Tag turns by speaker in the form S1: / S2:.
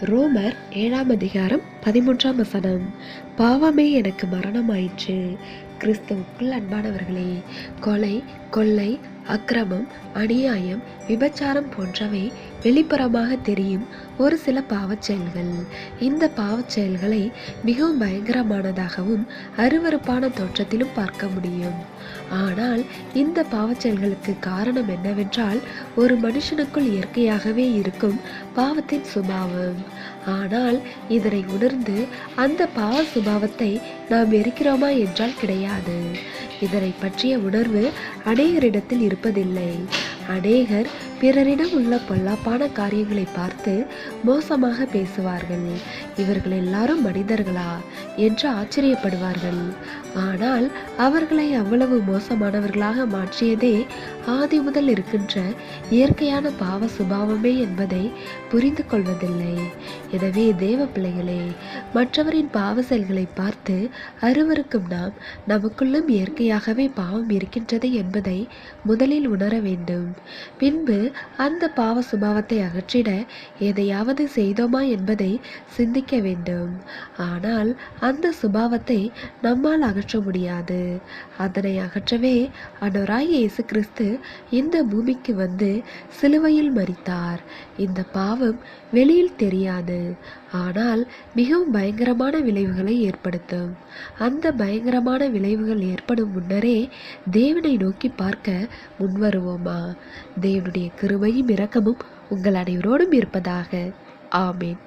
S1: ரோமர் ஏழாம் அதிகாரம் பதிமூன்றாம் வசனம். பாவமே எனக்கு மரணமாயிற்று. கிறிஸ்துவுக்குள் அன்பானவர்களே கொலை கொள்ளை அக்கிரமம் அநியாயம் விபச்சாரம் போன்றவை வெளிப்புறமாக தெரியும் ஒரு சில பாவச் செயல்கள். இந்த பாவச் செயல்களை மிகவும் பயங்கரமானதாகவும் அருவருப்பான தோற்றத்திலும் பார்க்க முடியும். ஆனால் இந்த பாவச் செயல்களுக்கு காரணம் என்னவென்றால் ஒரு மனுஷனுக்குள் இயற்கையாகவே இருக்கும் பாவத்தின் சுபாவம். ஆனால் இதனை உணர்ந்து அந்த பாவ சுபாவத்தை நாம் எரிக்கிறோமா என்றால் கிடையாது. இதனை பற்றிய உணர்வு அநேகரிடத்தில் இருப்பதில்லை. அநேகர் பிறரிடம் உள்ள பொல்லாப்பான காரியங்களை பார்த்து மோசமாக பேசுவார்கள். இவர்கள் எல்லாரும் மனிதர்களா? என்று ஆச்சரியப்படுவார்கள். ஆனால் அவர்களை அவ்வளவு மோசமானவர்களாக மாற்றியதே ஆதி முதல் இருக்கின்ற இயற்கையான பாவ சுபாவமே என்பதை புரிந்து கொள்வதில்லை. எனவே தேவ பிள்ளைகளே மற்றவரின் பாவ செயல்களை பார்த்து அருவருக்கும் நாம் நமக்குள்ளும் இயற்கையாகவே பாவம் இருக்கின்றது என்பதை முதலில் உணர வேண்டும். பின்பு அந்த பாவ சுபாவத்தை அகற்றிட எதையாவது செய்தோமா என்பதை சிந்திக்க வேண்டும். ஆனால் அந்த சுபாவத்தை நம்மால் அகற்ற முடியாது. அதனை அகற்றவே அன்னவராய் இயேசு கிறிஸ்து இந்த பூமிக்கு வந்து சிலுவையில் மறித்தார் இந்த பாவம் வெளியில் தெரியாது. ஆனால் மிகவும் பயங்கரமான விளைவுகளை ஏற்படுத்தும். அந்த பயங்கரமான விளைவுகள் ஏற்படும் முன்னரே தேவனை நோக்கி பார்க்க முன்வருவோமா? தேவனுடைய கிருபையும் இரக்கமும் உங்கள் அனைவரோடும் இருப்பதாக. ஆமேன்.